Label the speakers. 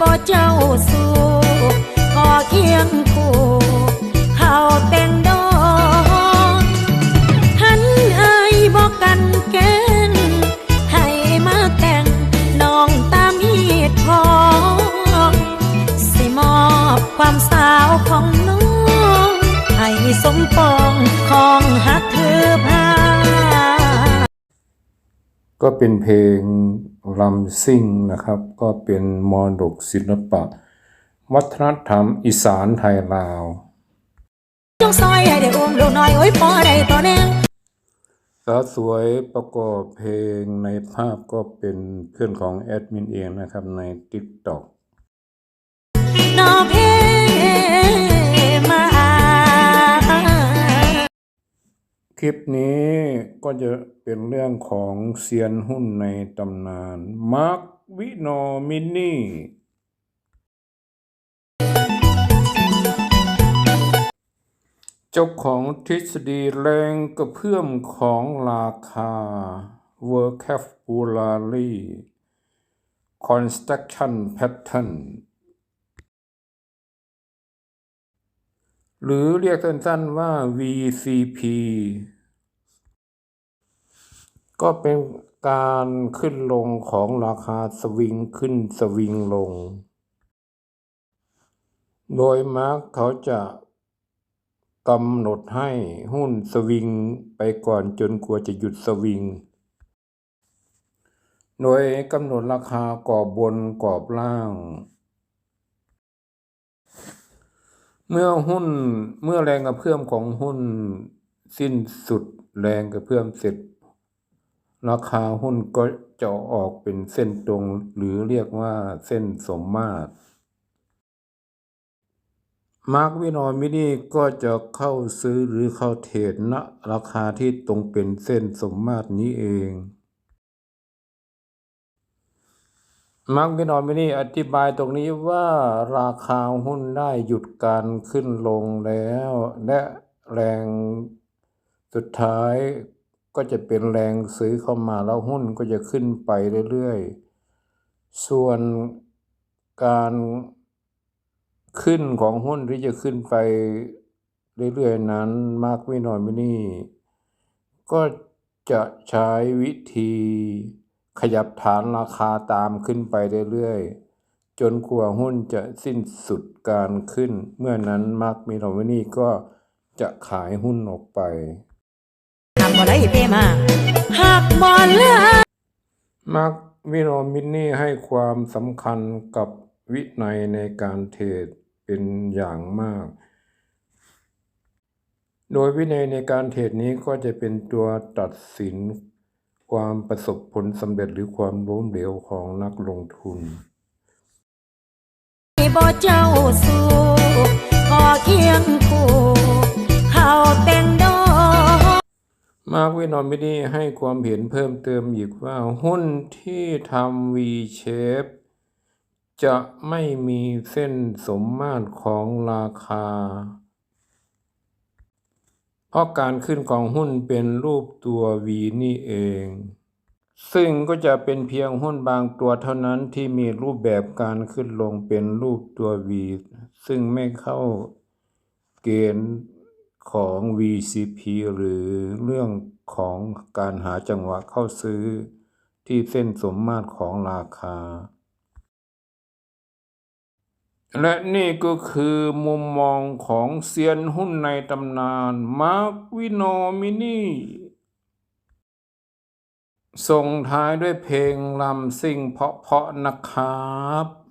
Speaker 1: บ่เจ้าสู่ก่อเคียงคู่เขาแต่งดองหันเอ้ยบ่กันเกณฑ์ให้มาแต่งน้องตามฮีดพอสิมอบความสาวของน้องให้สมปองของฮักเธอ
Speaker 2: ก็เป็นเพลงลำซิ่งนะครับ ก็เป็นมรดกศิลปะ วัฒนธรรมอีสานไทยลาว
Speaker 1: จงซอยให้ได้อุ้มลูกน้อยโอ้ยพอได้ตัวแนง
Speaker 2: สาวสวยประกอบเพลงในภาพก็เป็นเพื่อนของแอดมินเองนะครับใน TikTok
Speaker 1: นอเพ
Speaker 2: คลิปนี้ก็จะเป็นเรื่องของเซียนหุ้นในตำนาน มาร์ควิโนมินนี่ เจ้าของทฤษฎีแรงกระเพื่อมของราคา Vocabulary Construction Pattern หรือเรียกสั้นๆว่า VCP ก็เป็นการขึ้นลงของราคาสวิงขึ้นสวิงลง โดยมาร์กเขาจะกำหนดให้หุ้นสวิงไปก่อนจนกว่าจะหยุดสวิง โดยกำหนดราคากรอบบนกรอบล่าง เมื่อหุ้นเมื่อแรงกระเพื่อมของหุ้นสิ้นสุดแรงกระเพื่อมเสร็จ ราคาหุ้นก็จะออกเป็นเส้นตรงหรือเรียกว่าเส้นสมมาตร มาร์กวินอมินี่ก็จะเข้าซื้อหรือเข้าเทรดณราคาที่ตรงเป็นเส้นสมมาตรนี้เอง มาร์กวินอมินี่อธิบายตรงนี้ว่าราคาหุ้นได้หยุดการขึ้นลงแล้ว และแรงสุดท้ายก็จะเป็นแรงซื้อเข้ามาแล้วหุ้นก็จะขึ้นไปเรื่อยๆ ส่วนการขึ้นของหุ้นที่จะขึ้นไปเรื่อยๆ นั้นมาร์กวินอมินี่ ก็จะใช้วิธี ขยับฐานราคาตามขึ้นไปเรื่อยๆ จนกว่าหุ้นจะสิ้นสุดการขึ้น เมื่อนั้นมาร์กวินอมินี่ก็จะขายหุ้นออกไป
Speaker 1: ทำบ่ได้เพมาหากบ่เหลือ
Speaker 2: มาร์กวิโนมินนี่ให้ความสำคัญกับวินัยในการเทรดเป็นอย่างมาก โดยวินัยในการเทรดนี้ก็จะเป็นตัวตัดสิน ความประสบผลสำเร็จหรือความล้มเหลวของนักลงทุน
Speaker 1: บ่เจ้าสู่ขอเคียงคู่เข้าแต่งดอก
Speaker 2: มาร์กวินอมินีให้ความเห็นเพิ่มเติมอีกว่าหุ้นที่ทำ V shape จะไม่มีเส้นสมมาตรของราคาเพ ราะการขึ้นของหุ้นเป็นรูปตัว V นี่เอง ซึ่งก็จะเป็นเพียงหุ้นบางตัวเท่านั้นที่มีรูปแบบการขึ้นลงเป็นรูปตัว V ซึ่งไม่เข้าเกณฑ์ของ VCP หรือเรื่องของการหาจังหวะเข้าซื้อที่เส้นสมมาตรของราคา และนี่ก็คือมุมมองของเซียนหุ้นในตำนานมาร์ควินอมินีส่งท้ายด้วยเพลงลำซิ่งเพาะๆนะครับ